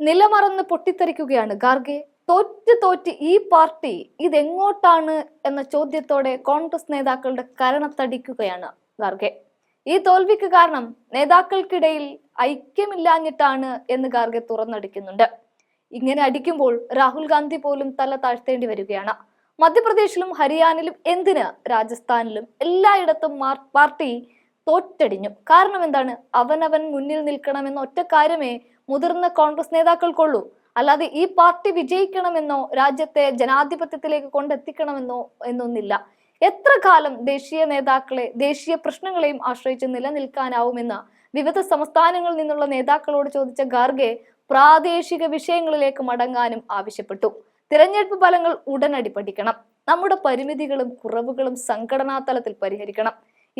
നിലമറന്ന് പൊട്ടിത്തെറിക്കുകയാണ്. ഗാർഗെ തോറ്റ് തോറ്റ് ഈ പാർട്ടി ഇതെങ്ങോട്ടാണ് എന്ന ചോദ്യത്തോടെ കോൺഗ്രസ് നേതാക്കളുടെ കരണത്തടിക്കുകയാണ് ഗാർഗെ. ഈ തോൽവിക്ക് കാരണം നേതാക്കൾക്കിടയിൽ ഐക്യമില്ലാഞ്ഞിട്ടാണ് എന്ന് ഗാർഗെ തുറന്നടിക്കുന്നുണ്ട്. ഇങ്ങനെ അടിക്കുമ്പോൾ രാഹുൽ ഗാന്ധി പോലും തല താഴ്ത്തേണ്ടി വരികയാണ്. മധ്യപ്രദേശിലും ഹരിയാനയിലും എന്തിന് രാജസ്ഥാനിലും എല്ലായിടത്തും പാർട്ടി തോറ്റടിഞ്ഞു. കാരണം എന്താണ്? അവനവൻ മുന്നിൽ നിൽക്കണമെന്ന ഒറ്റ കാര്യമേ മുതിർന്ന കോൺഗ്രസ് നേതാക്കൾക്കുള്ളൂ. അല്ലാതെ ഈ പാർട്ടി വിജയിക്കണമെന്നോ രാജ്യത്തെ ജനാധിപത്യത്തിലേക്ക് കൊണ്ടെത്തിക്കണമെന്നോ എന്നൊന്നില്ല. എത്ര കാലം ദേശീയ നേതാക്കളെ ദേശീയ പ്രശ്നങ്ങളെയും ആശ്രയിച്ച് നിലനിൽക്കാനാവുമെന്ന് വിവിധ സംസ്ഥാനങ്ങളിൽ നിന്നുള്ള നേതാക്കളോട് ചോദിച്ച ഗാർഗെ പ്രാദേശിക വിഷയങ്ങളിലേക്ക് മടങ്ങാനും ആവശ്യപ്പെട്ടു. തിരഞ്ഞെടുപ്പ് ഫലങ്ങൾ ഉടനടി പഠിക്കണം. നമ്മുടെ പരിമിതികളും കുറവുകളും സംഘടനാ തലത്തിൽ പരിഹരിക്കണം.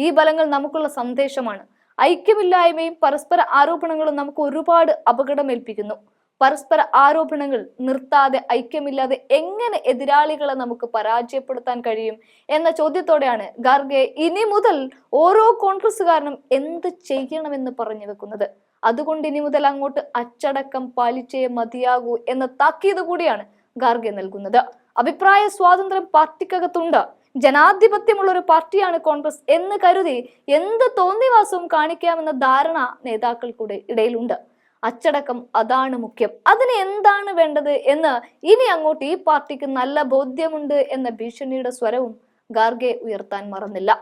ഈ ബലങ്ങൾ നമുക്കുള്ള സന്ദേശമാണ്. ഐക്യമില്ലായ്മയും പരസ്പര ആരോപണങ്ങളും നമുക്ക് ഒരുപാട് അപകടമേൽപ്പിക്കുന്നു. പരസ്പര ആരോപണങ്ങൾ നിർത്താതെ ഐക്യമില്ലാതെ എങ്ങനെ എതിരാളികളെ നമുക്ക് പരാജയപ്പെടുത്താൻ കഴിയും എന്ന ചോദ്യത്തോടെയാണ് ഗാർഗെ ഇനി മുതൽ ഓരോ കോൺഗ്രസ്സുകാരനും എന്ത് ചെയ്യണമെന്ന് പറഞ്ഞു വെക്കുന്നത്. അതുകൊണ്ട് ഇനി മുതൽ അങ്ങോട്ട് അച്ചടക്കം പാലിച്ചേ മതിയാകൂ എന്ന താക്കീത് കൂടിയാണ് ഗാർഗെ നൽകുന്നത്. അഭിപ്രായ സ്വാതന്ത്ര്യം പാർട്ടിക്കകത്തുണ്ട്. ജനാധിപത്യമുള്ള ഒരു പാർട്ടിയാണ് കോൺഗ്രസ് എന്ന് കരുതി എന്ത് തോന്നിവാസവും കാണിക്കാമെന്ന ധാരണ നേതാക്കൾക്കൂടെ ഇടയിലുണ്ട്. അച്ചടക്കം അതാണ് മുഖ്യം. അതിന് എന്താണ് വേണ്ടത് എന്ന് ഇനി അങ്ങോട്ട് ഈ പാർട്ടിക്ക് നല്ല ബോധ്യമുണ്ട് എന്ന ഭീഷണിയുടെ സ്വരവും ഗാർഗെ ഉയർത്താൻ മറന്നില്ല.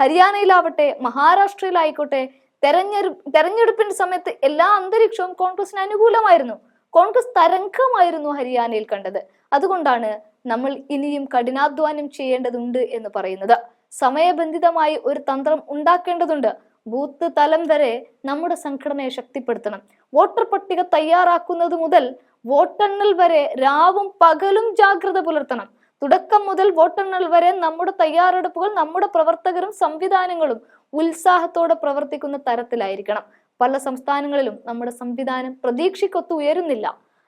ഹരിയാനയിലാവട്ടെ മഹാരാഷ്ട്രയിലായിക്കോട്ടെ തെരഞ്ഞെടുപ്പ് തെരഞ്ഞെടുപ്പിന്റെ സമയത്ത് എല്ലാ അന്തരീക്ഷവും കോൺഗ്രസിന് അനുകൂലമായിരുന്നു. കോൺഗ്രസ് തരംഗമായിരുന്നു ഹരിയാനയിൽ കണ്ടത്. അതുകൊണ്ടാണ് നമ്മൾ ഇനിയും കഠിനാധ്വാനം ചെയ്യേണ്ടതുണ്ട് എന്ന് പറയുന്നത്. സമയബന്ധിതമായി ഒരു തന്ത്രം ഉണ്ടാക്കേണ്ടതുണ്ട്. ബൂത്ത് തലം വരെ നമ്മുടെ സംഘടനയെ ശക്തിപ്പെടുത്തണം. വോട്ടർ പട്ടിക തയ്യാറാക്കുന്നത് മുതൽ വോട്ടെണ്ണൽ വരെ രാവും പകലും ജാഗ്രത പുലർത്തണം. തുടക്കം മുതൽ വോട്ടെണ്ണൽ വരെ നമ്മുടെ തയ്യാറെടുപ്പുകൾ നമ്മുടെ പ്രവർത്തകരും സംവിധാനങ്ങളും ഉത്സാഹത്തോടെ പ്രവർത്തിക്കുന്ന തരത്തിലായിരിക്കണം. പല സംസ്ഥാനങ്ങളിലും നമ്മുടെ സംവിധാനം പ്രതീക്ഷയ്ക്കൊത്ത് ഉയരുന്നില്ല.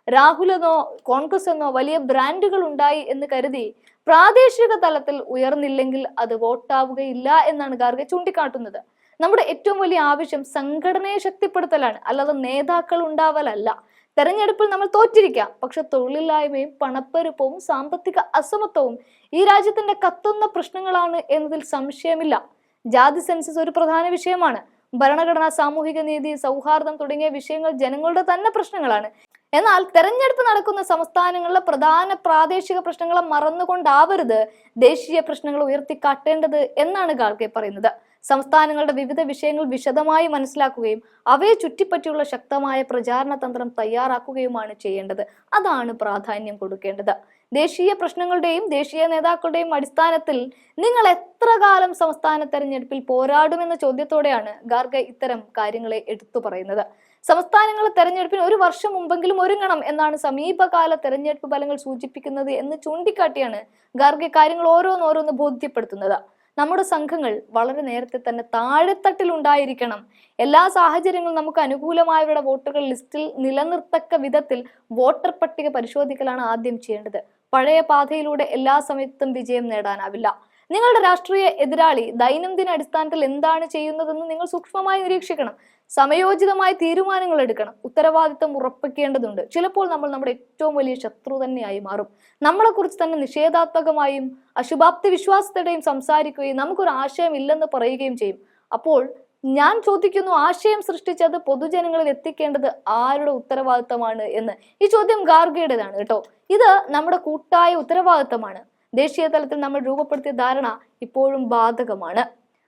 രാഹുൽ എന്നോ കോൺഗ്രസ് എന്നോ വലിയ ബ്രാൻഡുകൾ ഉണ്ടായി എന്ന് കരുതി പ്രാദേശിക തലത്തിൽ ഉയർന്നില്ലെങ്കിൽ അത് വോട്ടാവുകയില്ല എന്നാണ് ഗാർഗെ ചൂണ്ടിക്കാട്ടുന്നത്. നമ്മുടെ ഏറ്റവും വലിയ ആവശ്യം സംഘടനയെ ശക്തിപ്പെടുത്തലാണ്. അല്ലാതെ നേതാക്കൾ ഉണ്ടാവലല്ല. തെരഞ്ഞെടുപ്പിൽ നമ്മൾ തോറ്റിരിക്കാം. പക്ഷെ തൊഴിലില്ലായ്മയും പണപ്പെരുപ്പവും സാമ്പത്തിക അസമത്വവും ഈ രാജ്യത്തിന്റെ കത്തുന്ന പ്രശ്നങ്ങളാണ് എന്നതിൽ സംശയമില്ല. ജാതി സെൻസസ് ഒരു പ്രധാന വിഷയമാണ്. ഭരണഘടന സാമൂഹിക നീതി സൗഹാർദ്ദം തുടങ്ങിയ വിഷയങ്ങൾ ജനങ്ങളുടെ തന്നെ പ്രശ്നങ്ങളാണ്. എന്നാൽ തെരഞ്ഞെടുപ്പ് നടക്കുന്ന സംസ്ഥാനങ്ങളിലെ പ്രധാന പ്രാദേശിക പ്രശ്നങ്ങളെ മറന്നുകൊണ്ടാവരുത് ദേശീയ പ്രശ്നങ്ങൾ ഉയർത്തിക്കാട്ടേണ്ടത് എന്നാണ് ഗാർഗെ പറയുന്നത്. സംസ്ഥാനങ്ങളുടെ വിവിധ വിഷയങ്ങൾ വിശദമായി മനസ്സിലാക്കുകയും അവയെ ചുറ്റിപ്പറ്റിയുള്ള ശക്തമായ പ്രചാരണ തന്ത്രം തയ്യാറാക്കുകയുമാണ് ചെയ്യേണ്ടത്. അതാണ് പ്രാധാന്യം കൊടുക്കേണ്ടത്. ദേശീയ പ്രശ്നങ്ങളുടെയും ദേശീയ നേതാക്കളുടെയും അടിസ്ഥാനത്തിൽ നിങ്ങൾ എത്ര കാലം സംസ്ഥാന തെരഞ്ഞെടുപ്പിൽ പോരാടുമെന്ന ചോദ്യത്തോടെയാണ് ഗാർഗ ഇത്തരം കാര്യങ്ങളെ എടുത്തു പറയുന്നത്. സംസ്ഥാനങ്ങളെ തെരഞ്ഞെടുപ്പിന് ഒരു വർഷം മുമ്പെങ്കിലും ഒരുങ്ങണം എന്നാണ് സമീപകാല തെരഞ്ഞെടുപ്പ് ഫലങ്ങൾ സൂചിപ്പിക്കുന്നത് എന്ന് ചൂണ്ടിക്കാട്ടിയാണ് ഗാർഗെ കാര്യങ്ങൾ ഓരോന്നോരോന്ന് ബോധ്യപ്പെടുത്തുന്നത്. നമ്മുടെ സംഘങ്ങൾ വളരെ നേരത്തെ തന്നെ താഴെത്തട്ടിൽ ഉണ്ടായിരിക്കണം. എല്ലാ സാഹചര്യങ്ങളും നമുക്ക് അനുകൂലമായവരുടെ വോട്ടുകൾ ലിസ്റ്റിൽ നിലനിർത്തക്ക വിധത്തിൽ വോട്ടർ പട്ടിക പരിശോധിക്കലാണ് ആദ്യം ചെയ്യേണ്ടത്. പഴയ പാതയിലൂടെ എല്ലാ സമയത്തും വിജയം നേടാനാവില്ല. നിങ്ങളുടെ രാഷ്ട്രീയ എതിരാളി ദൈനംദിന അടിസ്ഥാനത്തിൽ എന്താണ് ചെയ്യുന്നതെന്ന് നിങ്ങൾ സൂക്ഷ്മമായി നിരീക്ഷിക്കണം. സമയോചിതമായ തീരുമാനങ്ങൾ എടുക്കണം. ഉത്തരവാദിത്തം ഉറപ്പിക്കേണ്ടതുണ്ട്. ചിലപ്പോൾ നമ്മൾ നമ്മുടെ ഏറ്റവും വലിയ ശത്രു തന്നെയായി മാറും. നമ്മളെക്കുറിച്ച് തന്നെ നിഷേധാത്മകമായും അശുഭാപ്തി വിശ്വാസത്തോടെയും സംസാരിക്കുകയും നമുക്കൊരു ആശയം ഇല്ലെന്ന് പറയുകയും ചെയ്യും. അപ്പോൾ ഞാൻ ചോദിക്കുന്നു ആശയം സൃഷ്ടിച്ചത് പൊതുജനങ്ങളിൽ എത്തിക്കേണ്ടത് ആരുടെ ഉത്തരവാദിത്തമാണ് എന്ന്? ഈ ചോദ്യം ഗാർഗയുടേതാണ് കേട്ടോ. ഇത് നമ്മുടെ കൂട്ടായ ഉത്തരവാദിത്തമാണ്. ദേശീയ തലത്തിൽ നമ്മൾ രൂപപ്പെടുത്തിയ ധാരണ ഇപ്പോഴും ബാധകമാണ്.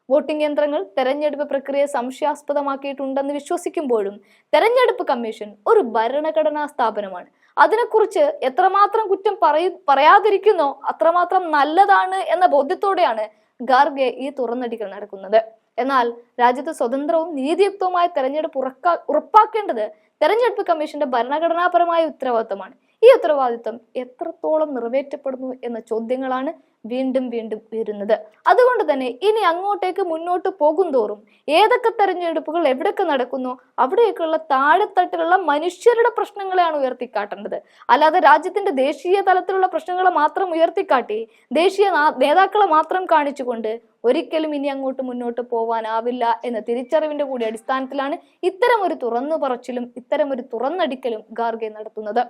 വോട്ടിംഗ് യന്ത്രങ്ങൾ തെരഞ്ഞെടുപ്പ് പ്രക്രിയ സംശയാസ്പദമാക്കിയിട്ടുണ്ടെന്ന് വിശ്വസിക്കുമ്പോഴും തെരഞ്ഞെടുപ്പ് കമ്മീഷൻ ഒരു ഭരണഘടനാ സ്ഥാപനമാണ്. അതിനെക്കുറിച്ച് എത്രമാത്രം കുറ്റം പറയ പറയാതിരിക്കുന്നോ അത്രമാത്രം നല്ലതാണ് എന്ന ബോധ്യത്തോടെയാണ് ഗാർഗെ ഈ തുറന്നടികൾ നടക്കുന്നത്. എന്നാൽ രാജ്യത്ത് സ്വതന്ത്രവും നീതിയുക്തവുമായ തെരഞ്ഞെടുപ്പ് ഉറപ്പാക്കേണ്ടത് തെരഞ്ഞെടുപ്പ് കമ്മീഷന്റെ ഭരണഘടനാപരമായ ഉത്തരവാദിത്തമാണ്. ഈ ഉത്തരവാദിത്വം എത്രത്തോളം നിറവേറ്റപ്പെടുന്നു എന്ന ചോദ്യങ്ങളാണ് വീണ്ടും വീണ്ടും വരുന്നത് അതുകൊണ്ട് തന്നെ ഇനി അങ്ങോട്ടേക്ക് മുന്നോട്ട് പോകും തോറും ഏതൊക്കെ തെരഞ്ഞെടുപ്പുകൾ എവിടെയൊക്കെ നടക്കുന്നു അവിടെയൊക്കെയുള്ള താഴെത്തട്ടിലുള്ള മനുഷ്യരുടെ പ്രശ്നങ്ങളെയാണ് ഉയർത്തിക്കാട്ടേണ്ടത്. അല്ലാതെ രാജ്യത്തിന്റെ ദേശീയ തലത്തിലുള്ള പ്രശ്നങ്ങളെ മാത്രം ഉയർത്തിക്കാട്ടി ദേശീയ നേതാക്കളെ മാത്രം കാണിച്ചുകൊണ്ട് ഒരിക്കലും ഇനി അങ്ങോട്ട് മുന്നോട്ട് പോവാനാവില്ല എന്ന തിരിച്ചറിവിന്റെ കൂടി അടിസ്ഥാനത്തിലാണ് ഇത്തരം ഒരു തുറന്നു പറച്ചിലും ഇത്തരം ഒരു തുറന്നടിക്കലും ഗാർഗെ നടത്തുന്നത്.